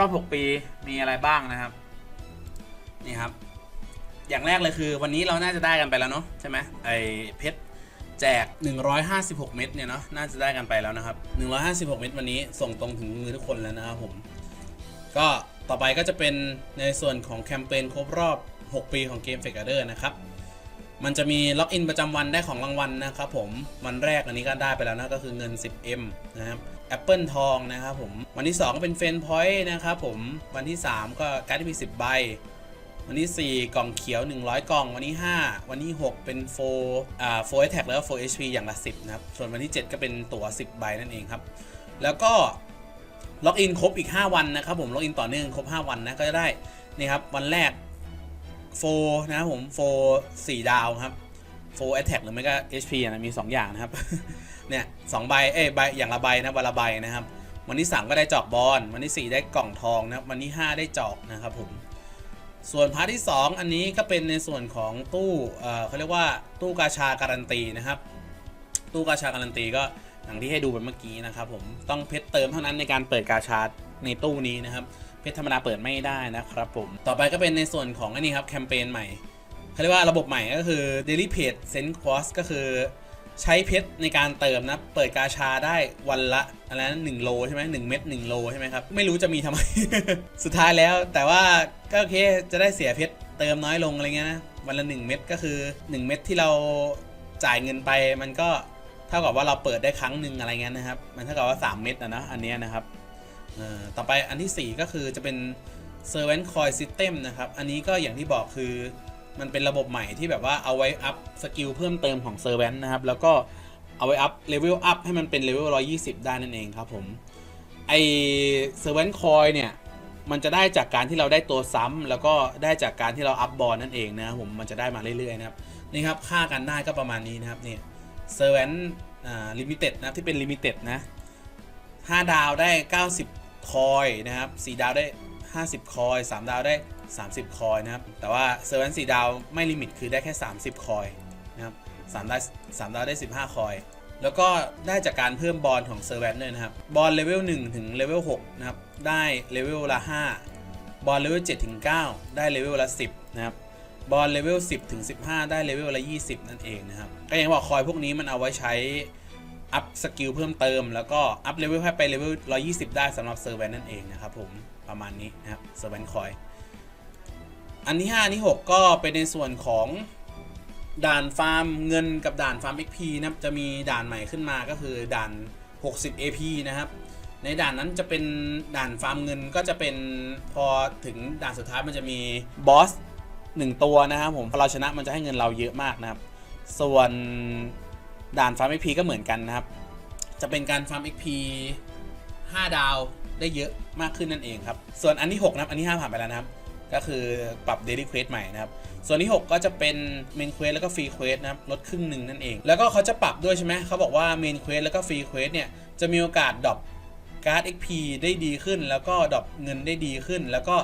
รอบ 6 ปีมีอะไรบ้างนะครับ นี่ครับ อย่างแรกเลยคือวันนี้เราน่าจะได้กันไปแล้วเนาะใช่ไหมไอเพชรแจก 156 เม็ดเนี่ยเนาะน่าจะได้กันไปแล้วนะครับ 156 เม็ดวันนี้ส่งตรงถึงมือทุกคนแล้วนะครับผม ก็ต่อไปก็จะเป็นในส่วนของแคมเปญครบรอบ 6 ปีของเกม f a k e r นะครับ มันจะมีล็อกอินประจำวันได้ของรางวัลนะครับผม วันแรกอันนี้ก็ได้ไปแล้วนะก็คือเงิน 10M นะครับ แอปเปิลทองนะครับผมวันที่2ก็เป็นเฟนพอยต์นะครับผมวันที่ 3 ก็การ์ดที่มี 10 ใบ วันที่ 4 กล่องเขียว 100 กล่อง วันที่ 5 วันที่ 6 เป็นโฟอ่าโฟแท็กแล้วก็โฟ HP อย่างละ 10 นะครับ ส่วนวันที่ 7 ก็เป็นตั๋ว 10 ใบนั่นเองครับ แล้วก็ล็อกอินครบอีก 5 วันนะครับผมล็อกอินต่อเนื่องครบ 5 วันนะก็จะได้นี่ครับวันแรกโฟนะครับผมโฟ4ดาวครับโฟแอแทกหรือไม่ก็ HP นะมี 2 อย่างนะครับ เนี่ยสองใบเอ้ยใบอย่างละใบนะวันละใบนะครับ วันที่ 3 ก็ได้จอกบอลวันที่ 4 ได้กล่องทองนะครับวันที่ 5 ได้จอกนะครับผมส่วนพาร์ทที่ 2 อันนี้ก็เป็นในส่วนของตู้เอ่อเขาเรียกว่าตู้กาชาการันตีนะครับ ตู้กาชาการันตีก็อย่างที่ให้ดูไปเมื่อกี้นะครับผมต้องเพชรเติมเท่านั้นในการเปิดกาชาในตู้นี้นะครับเพชรธรรมดาเปิดไม่ได้นะครับผมต่อไปก็เป็นในส่วนของอันนี้ครับแคมเปญใหม่เขาเรียกว่าระบบใหม่ก็คือ daily page send cost ก็คือ ใช้เพชรในการเติมนะ เปิดกาชาได้วันละอะไรนะหนึ่งโลใช่ไหมหนึ่งเม็ดหนึ่งโลใช่ไหมครับ ไม่รู้จะมีทำไม สุดท้ายแล้วแต่ว่าก็โอเคจะได้เสียเพชรเติมน้อยลงอะไรเงี้ยนะ วันละ 1 เม็ดก็คือ 1 เม็ดที่เราจ่ายเงินไปมันก็เท่ากับว่าเราเปิดได้ครั้งหนึ่งอะไรเงี้ยนะครับ มันเท่ากับว่า 3 เม็ดนะนะอันนี้นะครับต่อไปอันที่ 4 ก็คือจะเป็น Servant Coin System นะครับ อันนี้ก็อย่างที่บอกคือ มันเป็นระบบใหม่ที่แบบว่าเอาไว้อัพสกิลเพิ่มเติมของ Servant นนะครับ แล้วก็เอาไว้อัพเลเวลอัพให้มันเป็นเลเวล120 ได้นั่นเองครับผม ไอ Servant Coin เนี่ย มันจะได้จากการที่เราได้ตัวซ้ำแล้วก็ได้จากการที่เราอัพบอลนั่นเองนะครับผม มันจะได้มาเรื่อยๆนะครับ นี่ครับ ค่ากันได้ก็ประมาณนี้นะครับเนี่ยเซอร์เวนลิมิเต็ดนะที่เป็นลิมิเต็ดนะ5ดาวได้ 90 คอยนะครับ 4 ดาวได้ 50 คอย 3 ดาวได้ 30 คอยนะครับ แต่ว่าเซอร์เวน4ดาวไม่ลิมิตคือได้แค่ 30 คอยนะครับ3ดาว3ดาวได้ 15 คอย แล้วก็ได้จากการเพิ่มบอลของเซอร์แวนด้วยนะครับ บอลเลเวล1ถึงเลเวล6นะครับ ได้เลเวลละ 5 บอลเลเวล7ถึง9ได้เลเวลละ 10 นะครับ บอลเลเวล10ถึง15 ได้เลเวลละ 20 นั่นเองนะครับ ก็อย่างบอกคอยพวกนี้มันเอาไว้ใช้อัพสกิลเพิ่มเติม แล้วก็อัพเลเวลให้ไปเลเวล120 ได้สำหรับเซอร์แวนนั่นเองนะครับผมประมาณนี้นะครับเซอร์แวนคอย อันที่5อันที่ 6 ก็เป็นในส่วนของด่านฟาร์มเงินกับด่านฟาร์ม XP นะครับจะมีด่านใหม่ขึ้นมาก็คือด่าน 60 AP นะครับ ในด่านนั้นจะเป็นด่านฟาร์มเงินก็จะเป็นพอถึงด่านสุดท้ายมันจะมีบอสหนึ่งตัวนะครับผมพอเราชนะมันจะให้เงินเราเยอะมากนะครับ ส่วนด่านฟาร์ม XP ก็เหมือนกันนะครับ จะเป็นการฟาร์ม XP 5 ดาวได้เยอะมากขึ้นนั่นเองครับ ส่วนอันที่ 6 นะครับ อันที่ 5 ผ่านไปแล้วนะครับ ก็คือปรับ Daily Quest ใหม่นะครับ ส่วนที่ 6 ก็จะเป็น Main Quest แล้วก็ Free Quest นะครับ ลดครึ่งหนึ่งนั่นเอง แล้วก็เขาจะปรับด้วยใช่ไหม เขาบอกว่า Main Quest แล้วก็ Free Quest เนี่ย จะมีโอกาสดรอปการ์ด XP ได้ดีขึ้น แล้วก็ดรอปเงินได้ดีขึ้น แล้วก็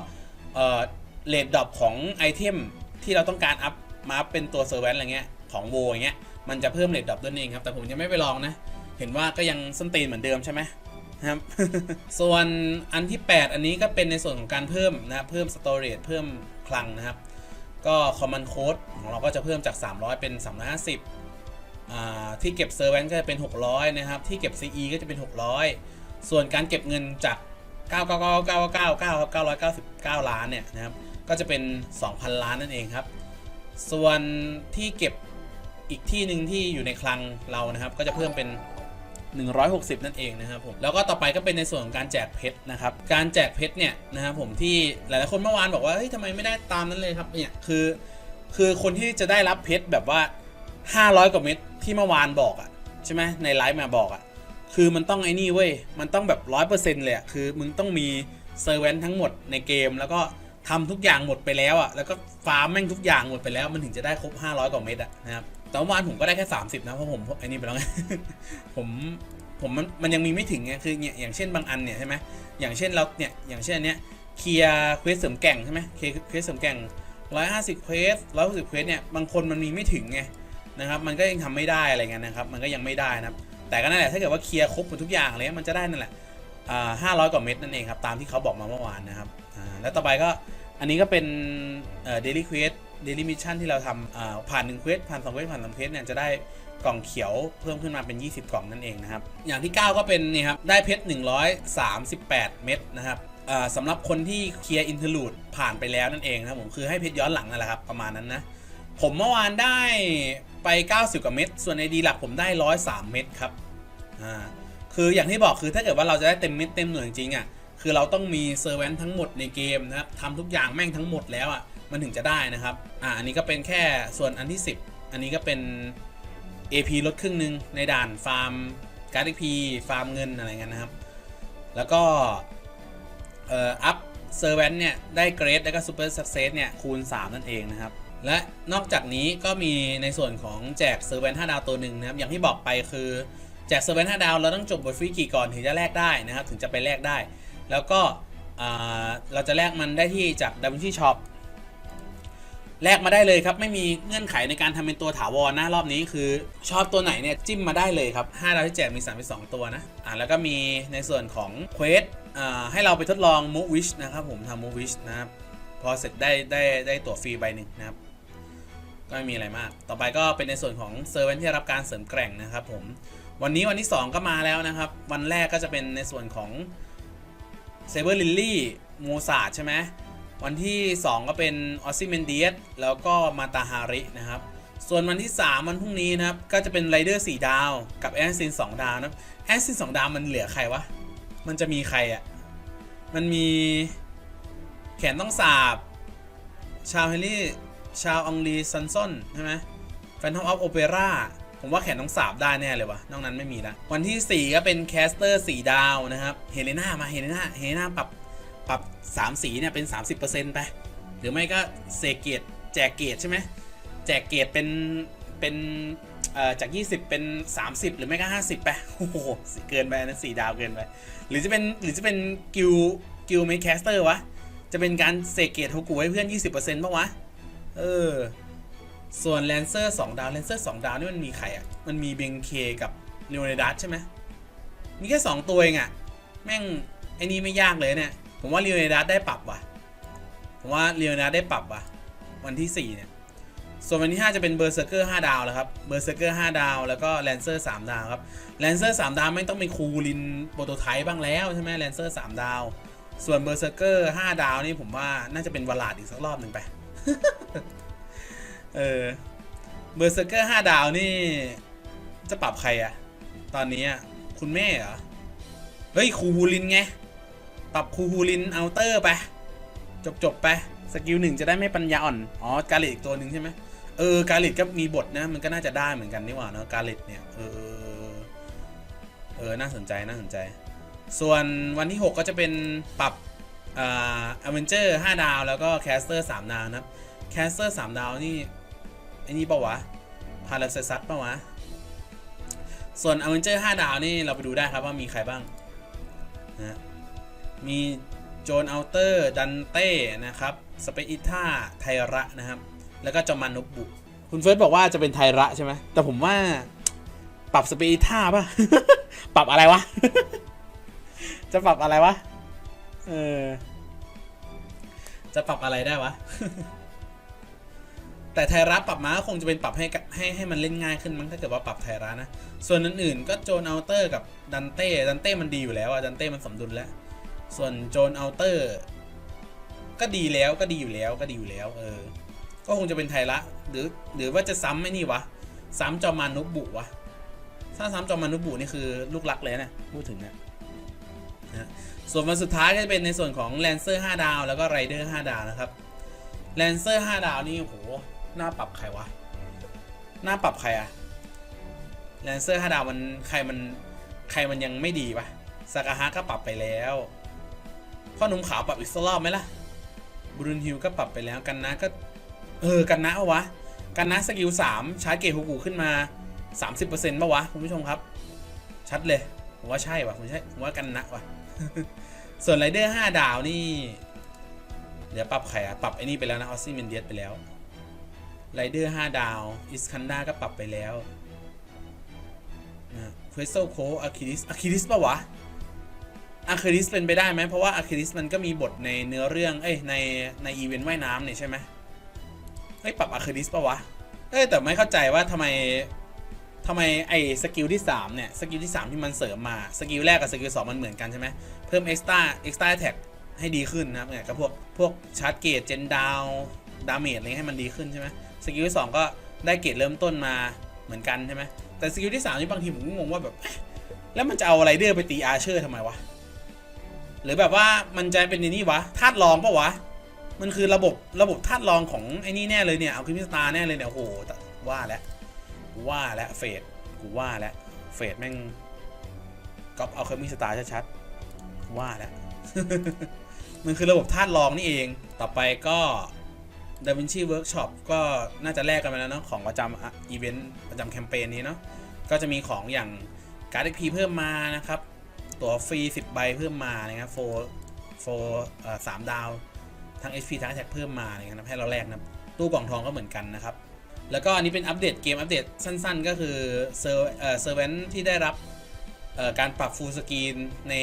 เอ่อเลทดรอปของไอเทมที่เราต้องการอัพมาอัพเป็นตัวเซอร์เวนอะไรเงี้ยของโวอย่างเงี้ยมันจะเพิ่มเลทดรอปด้วยเองครับแต่ผมยังไม่ไปลองนะเห็นว่าก็ยังส้นตีนเหมือนเดิมใช่ไหม นะครับ ส่วนอันที่ 8 อันนี้ก็เป็นในส่วนของการเพิ่มนะเพิ่มสตอเรจเพิ่มคลังนะครับ ก็คอมมานด์โค้ดของเราก็จะเพิ่มจาก 300 เป็น 350อ่าที่เก็บเซอร์เวนก็จะเป็น 600 นะครับ ที่เก็บ CE ก็จะเป็น 600 ส่วนการเก็บเงินจาก 9999999ครับ999 ล้านเนี่ยนะครับ ก็จะเป็น 2,000 ล้านนั่นเองครับ ส่วนที่เก็บอีกที่หนึ่งที่อยู่ในคลังเรานะครับ ก็จะเพิ่มเป็น 160 นั่นเองนะครับผมแล้วก็ต่อไปก็เป็นในส่วนของการแจกเพชรนะครับการแจกเพชรเนี่ยนะครับผมที่หลายๆคนเมื่อวานบอกว่าเฮ้ยทำไมไม่ได้ตามนั้นเลยครับเนี่ยคือคือคนที่จะได้รับเพชรแบบว่า 500 กว่าเม็ดที่เมื่อวานบอกอะใช่ไหมในไลฟ์มาบอกอะคือมันต้องไอ้นี่เว้ยมันต้องแบบ100%เลยอะคือมึงต้องมีเซอร์เวนทั้งหมดในเกมแล้วก็ทำทุกอย่างหมดไปแล้วอะแล้วก็ฟาร์มแม่งทุกอย่างหมดไปแล้วมันถึงจะได้ครบ 500 กว่าเม็ดอะนะครับ แต่เมื่อวานผมก็ได้แค่30นะเพราะผมไอ้นี่ไปแล้วไงผมผมมันมันยังมีไม่ถึงไงคือเนี่ยอย่างเช่นบางอันเนี่ยใช่ไหมอย่างเช่นเราเนี่ยอย่างเช่นอันเนี้ยเคลียร์เควสเสริมแก่งใช่ไหมเคลียร์เควสเสริมแก่งร้อยห้าสิบเควสร้อยหกสิบเควสเนี่ยบางคนมันมีไม่ถึงไงนะครับมันก็ยังทำไม่ได้อะไรเงี้ยนะครับมันก็ยังไม่ได้นะครับแต่ก็นั่นแหละถ้าเกิดว่าเคลียร์ครบหมดทุกอย่างเลยมันจะได้นั่นแหละอ่า500กว่าเม็ดนั่นเองครับตามที่เขาบอกมาเมื่อวานนะครับอ่าแล้วต่อไปก็อันนี้ก็เป็นเดลิเควส อ่อ daily quest daily mission ที่เราทำอ่าผ่าน1 quest ผ่าน2 quest ผ่าน3 quest เนี่ยจะได้กล่องเขียวเพิ่มขึ้นมาเป็น 20 กล่องนั่นเองนะครับ อย่างที่ 9 ก็เป็นนี่ครับ ได้เพชร 138 เม็ดนะครับสำหรับคนที่เคลียร์อินเทอร์ลูดผ่านไปแล้วนั่นเองนะครับผมคือให้เพชรย้อนหลังนั่นแหละครับ ประมาณนั้นนะ ผมเมื่อวานได้ไป 90 กว่าเม็ดส่วนในดีหลักผมได้ 103 เม็ดครับอ่าคืออย่างที่บอกคือถ้าเกิดว่าเราจะได้เต็มเม็ดเต็มหน่วยจริงอะคือเราต้องมีเซอร์เวนทั้งหมดในเกมนะครับทำทุกอย่างแม่งทั้งหมดแล้วอะ มันถึงจะได้นะครับ อ่า อันนี้ก็เป็นแค่ส่วนอันที่ 10 อันนี้ก็เป็น AP ลดครึ่งหนึ่งในด่านฟาร์มการ์ด AP ฟาร์มเงินอะไรเงี้ยนะครับ แล้วก็เอ่ออัพเซอร์เวนเนี่ย ได้เกรดแล้วก็ซูเปอร์ซักเซสเนี่ย คูณ 3 นั่นเองนะครับ และนอกจากนี้ก็มีในส่วนของแจกเซอร์เวน5ดาวตัวหนึ่งนะครับ อย่างที่บอกไปคือแจกเซอร์เวน5ดาวเราต้องจบบทฟรีกี่ก่อนถึงจะแลกได้นะครับ ถึงจะไปแลกได้ แล้วก็เราจะแลกมันได้ที่จาก d a v i n c i Shop แลกมาได้เลยครับไม่มีเงื่อนไขในการทำเป็นตัวถาวรนะรอบนี้คือ ชอบตัวไหนเนี่ยจิ้มมาได้เลยครับ5ดาวที่แจกมี32ตัวนะอ่าแล้วก็มีในส่วนของเควสอ่าให้เราไปทดลอง Move Wish นะครับผมทำ Move Wish นะครับพอเสร็จได้ได้ได้ตั๋วฟรีใบหนึ่งนะครับก็ไม่มีอะไรมาก ต่อไปก็เป็นในส่วนของเซอร์เวนที่รับการเสริมแกร่งนะครับผม วันนี้วันที่ 2 ก็มาแล้วนะครับ วันแรกก็จะเป็นในส่วนของเซเบอร์ลิลลี่มูซาดใช่ไหม วันที่ 2 ก็เป็นออซิเมนเดียสแล้วก็มาตาฮารินะครับ ส่วนวันที่ 3 วันพรุ่งนี้นะครับ ก็จะเป็นไรเดอร์4ดาว กับแอสซิน2ดาวนะแอสซิน2ดาวมันเหลือใครวะ มันจะมีใครอะ่ะ มันมีแขนต้องสาบ ชาวเฮนรี่ ชาวอังรีซันซอนใช่ไหมแฟนทอมออฟโอเปร่าผมว่าแขนต้องสาบได้แน่เลยวะนอกนั้นไม่มีละวันที่ 4 ก็เป็นแคสเตอร์4ดาวนะครับ เฮเลนามาเฮเลนาเฮเลนาปรับ ปรับ 3 สีเนี่ยเป็น 30%ไป หรือไม่ก็เซเกตแจกเกตใช่ไหมแจกเกตเป็นเป็นจาก 20 เป็น 30 หรือไม่ก็ 50 ไป โอ้โห เกินไปนะ4ดาวเกินไป หรือจะเป็น หรือจะเป็นกิลกิลเมนแคสเตอร์วะ จะเป็นการเซเกตโฮกูให้เพื่อน 20%ป่ะวะ เออ ส่วนแลนเซอร์2ดาว แลนเซอร์2ดาวนี่มันมีใครอะ มันมีเบงเคกับเ e โอเนดัสใช่ไหม มีแค่ 2 ตัวเองอะ แม่ง ไอ้นี่ไม่ยากเลยเนี่ย ผมว่าเ e โอเนดัสได้ปรับว่ะ ผมว่าเ e โอเนดัสได้ปรับว่ะ วันที่ 4 เนี่ย ส่วนวันที่ 5 จะเป็นเบอร์เซอร์เกอร์5ดาวแล้วครับ เบอร์เซอร์เกอร์5ดาว แล้วก็แลนเซอร์3ดาวครับ แลนเซอร์3ดาวไม่ต้องเป็นคูลินโปรโตไทป์บ้างแล้วใช่ไหมแลนเซอร์3ดาว ส่วนเบอร์เซอร์เกอร์5ดาวนี่ผมว่าน่าจะเป็นวลาดอีกสักรอบหนึ่งไป เออ เบอร์เซอร์เกอร์5ดาวนี่จะปรับใครอะตอนนี้อะคุณแม่เหรอ เฮ้ยคูฮูลินไง ปรับคูฮูลินเอาเตอร์ไป จบจบไป สกิลหนึ่งจะได้ไม่ปัญญาอ่อน อ๋อกาลิตอีกตัวหนึ่งใช่ไหมเออกาลิตก็มีบทนะ มันก็น่าจะได้เหมือนกันนี่หว่าเนาะกาลิตเนี่ย เออ เออ น่าสนใจน่าสนใจ ส่วนวันที่ 6 ก็จะเป็นปรับอ่าอเวนเจอร์5ดาวแล้วก็แคสเตอร์3ดาวนะครับแคสเตอร์3ดาวนี่ไอ้นี่ปะวะพาราเซซัสปะวะส่วนอเวนเจอร์5ดาวนี่เราไปดูได้ครับว่ามีใครบ้างนะ มีโจนอัลเตอร์ดันเต้นะครับสเปอิท่าไทระนะครับ แล้วก็จอมานนบบุ คุณเฟิร์สบอกว่าจะเป็นไทระใช่ไหมแต่ผมว่าปรับสเปอิท่าป่ะ ปรับอะไรวะ จะปรับอะไรวะ เออ จะปรับอะไรได้วะ แต่ไทระปรับมาก็คงจะเป็นปรับให้ให้ให้มันเล่นง่ายขึ้นมั้งถ้าเกิดว่าปรับไทระนะ ส่วนอื่นๆก็โจนอัลเตอร์กับดันเต้ดันเต้มันดีอยู่แล้วอะดันเต้มันสมดุลแล้ว ส่วนโจนเอัลเตอร์ ก็ดีแล้วก็ดีอยู่แล้วก็ดีอยู่แล้ว เออ ก็คงจะเป็นไทระหรือหรือว่าจะซ้ำไม่นี่วะ ซ้ำจอมานุบุวะถ้าซ้ำจอมานุบุนี่คือลูกรักเลยนะพูดถึงเนี่ยนะส่วนวันสุดท้ายก็จะเป็นในส่วนของแลนเซอร์5ดาว แล้วก็ไรเดอร์5ดาวนะครับแลนเซอร์5ดาวนี่โหหน้าปรับใครวะหน้าปรับใครอะแลนเซอร์5ดาวมันใครมันใครมันยังไม่ดีปะสากาฮะก็ปรับไปแล้ว พ่อหนุ่มขาวปรับอีกสักรอบไหมล่ะบรูนฮิลก็ปรับไปแล้วกันนะก็เออกันนะเอาวะ กันนะสกิล3ชาร์จเกตฮูกูขึ้นมา 30%ป่ะวะคุณผู้ชมครับ ชัดเลยผมว่าใช่วะผมใช่ผมว่ากันนะวะส่วนไรเดอร์5ดาวนี่เดี๋ยวปรับใครอะปรับไอ้นี่ไปแล้วนะออสซี่เมนเดียสไปแล้วไรเดอร์5ดาวอิสคันดาก็ปรับไปแล้วนะเฟสโซโคอะคิริสอะคิริสป่ะวะ อะคริสเป็นไปได้ไหมเพราะว่าอะคริสมันก็มีบทในเนื้อเรื่อง เอ้ยในในอีเวนต์ว่ายน้ำเนี่ยใช่ไหมเฮ้ยปรับอะคริสปะวะ เอ้ยแต่ไม่เข้าใจว่าทำไมทำไมไอ้สกิลที่3เนี่ยสกิลที่ 3 ที่มันเสริมมาสกิลแรกกับสกิล2มันเหมือนกันใช่ไหมเพิ่ม extra extra attack ให้ดีขึ้นนะครับเนี่ยก็พวกพวกชาร์จเกตเจนดาวดาเมจอะไรเงี้ยให้มันดีขึ้นใช่ไหมสกิลที่ 2 ก็ได้เกรดเริ่มต้นมาเหมือนกันใช่ไหมแต่สกิลที่3นี่บางทีผมก็งงว่าแบบแล้วมันจะเอาไรเดอร์ไปตีอาร์เชอร์ทำไมวะ หรือแบบว่ามันจะเป็นในนี่วะธาตุรองปะวะ มันคือระบบระบบธาตุรองของไอ้นี่แน่เลยเนี่ยเอาคิมิสตาแน่เลยเนี่ยโอ้โหว่าแล้วกูว่าแล้วเฟดกูว่าแล้วเฟดแม่งก๊อปเอาคิมิสตาชัดๆกูว่าแล้วมันคือระบบธาตุรองนี่เองต่อไปก็ด a วินชีเวิร์กช็อปก็น่าจะแลกกันไปแล้วเนาะของประจำอีเวนต์ประจำแคมเปญนี้เนาะก็จะมีของอย่างการ์ด XP เพิ่มมานะครับ ตัวฟรี 10 ใบเพิ่มมานะครับโฟโฟสามดาว ทั้ง HP ทั้ง Attack เพิ่มมาเงี้ยนะครับให้เราแลกนะตู้กล่องทองก็เหมือนกันนะครับ แล้วก็อันนี้เป็นอัปเดตเกมอัปเดตสั้นๆ ก็คือเซอร์เอ่อเซอร์เวนที่ได้รับการปรับฟูลสกรีนใน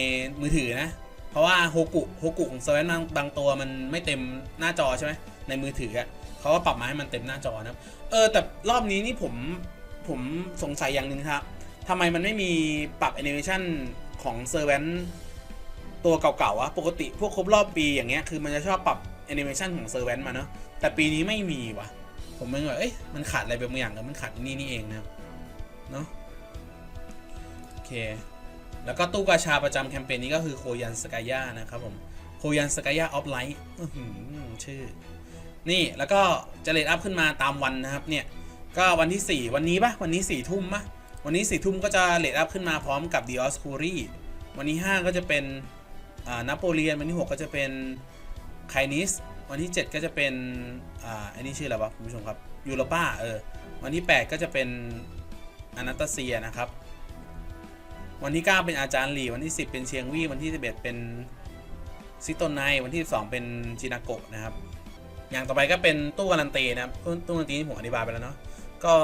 มือถือนะ เพราะว่าโฮกุโฮกุของเซอร์เวนบางตัวมันไม่เต็มหน้าจอใช่ไหมในมือถือเขาก็ปรับมาให้มันเต็มหน้าจอนะเออแต่รอบนี้นี่ผมผมสงสัยอย่างหนึ่งครับทำไมมันไม่มีปรับแอนิเมชัน ของเซอร์เวนตัวเก่าๆอะปกติพวกครบรอบปีอย่างเงี้ยคือมันจะชอบปรับแอนิเมชันของเซอร์เวนมาเนาะแต่ปีนี้ไม่มีวะผมเป็นแบบเอ้ยมันขาดอะไรไปบางอย่างแล้วมันขาดนี่นี่เองนะเนาะโอเค แล้วก็ตู้กาชาประจำแคมเปญนี้ก็คือโคยันสกายานะครับผมโคยันสกายาออฟไลท์ชื่อ นี่แล้วก็จะเลดอัพขึ้นมาตามวันนะครับเนี่ย ก็วันที่ 4 วันนี้ปะวันนี้4ี่ทุ่มปะ วันนี้4ี่ทุ่มก็จะเลดอัพขึ้นมาพร้อมกับดิออสคูรีวันที่5ก็จะเป็นอ่านโปเลียน วันที่ 6 ก็จะเป็นไคนิส วันที่ 7 ก็จะเป็นอันนี้ชื่ออะไรวะคุณผู้ชมครับยูโรป้าเออ วันที่ 8 ก็จะเป็นอนาตาเซียนะครับ วันที่ 9 เป็นอาจารย์หลี วันที่ 10 เป็นเชียงวี่ วันที่ 11 เป็นซิโตไน วันที่ 12 เป็นจินาโกะนะครับ อย่างต่อไปก็เป็นตู้การันตีนะครับตู้การันตีที่ผมอธิบายไปแล้วเนาะ ก็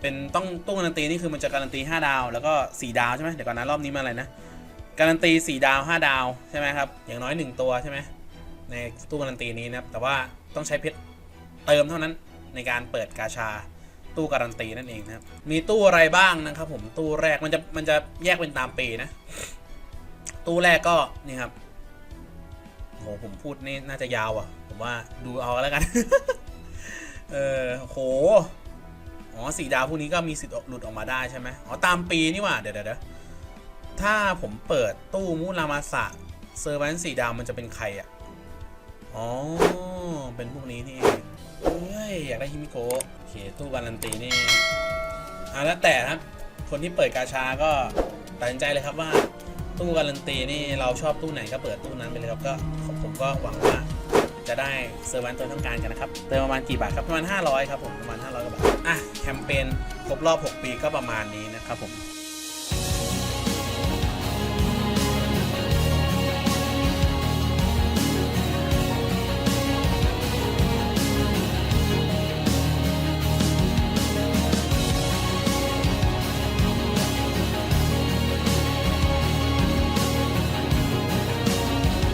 เป็นต้องตู้การันตีนี่คือมันจะการันตี 5 ดาวแล้วก็ 4 ดาวใช่ไหมเดี๋ยวก่อนนะรอบนี้มาอะไรนะการันตี 4 ดาว 5 ดาวใช่ไหมครับอย่างน้อย 1 ตัวใช่ไหมในตู้การันตีนี้นะครับแต่ว่าต้องใช้เพชรเติมเท่านั้นในการเปิดกาชาตู้การันตีนั่นเองนะครับมีตู้อะไรบ้างนะครับผมตู้แรกมันจะมันจะแยกเป็นตามปีนะ ตู้แรกก็นี่ครับโหผมพูดนี่น่าจะยาวอะ ผมว่าดูเอาแล้วกัน เออโห อ๋อสีดาวพวกนี้ก็มีสิทธิ์หลุดออกมาได้ใช่ไหมอ๋อตามปีนี่หว่า เดี๋ยวเดี๋ยวเดี๋ยวถ้าผมเปิดตู้มูรามาสะเซอร์แวนสีดาวมันจะเป็นใครอะ อ๋อ เป็นพวกนี้นี่เฮ้ย อยากได้ฮิมิโกะโอเค ตู้การันตีนี่อะแล้วแต่ครับ คนที่เปิดกาชาก็ตัดสินใจเลยครับว่า ตู้การันตีนี่เราชอบตู้ไหนก็เปิดตู้นั้นไปเลยครับก็ผมก็หวังว่าจะได้เซอร์วันตัวต้องการกันนะครับ เติมประมาณกี่บาทครับ ประมาณ 500 ครับผม ประมาณ 500กว่าบาท อะแคมเปญครบรอบ 6 ปีก็ประมาณนี้นะครับผม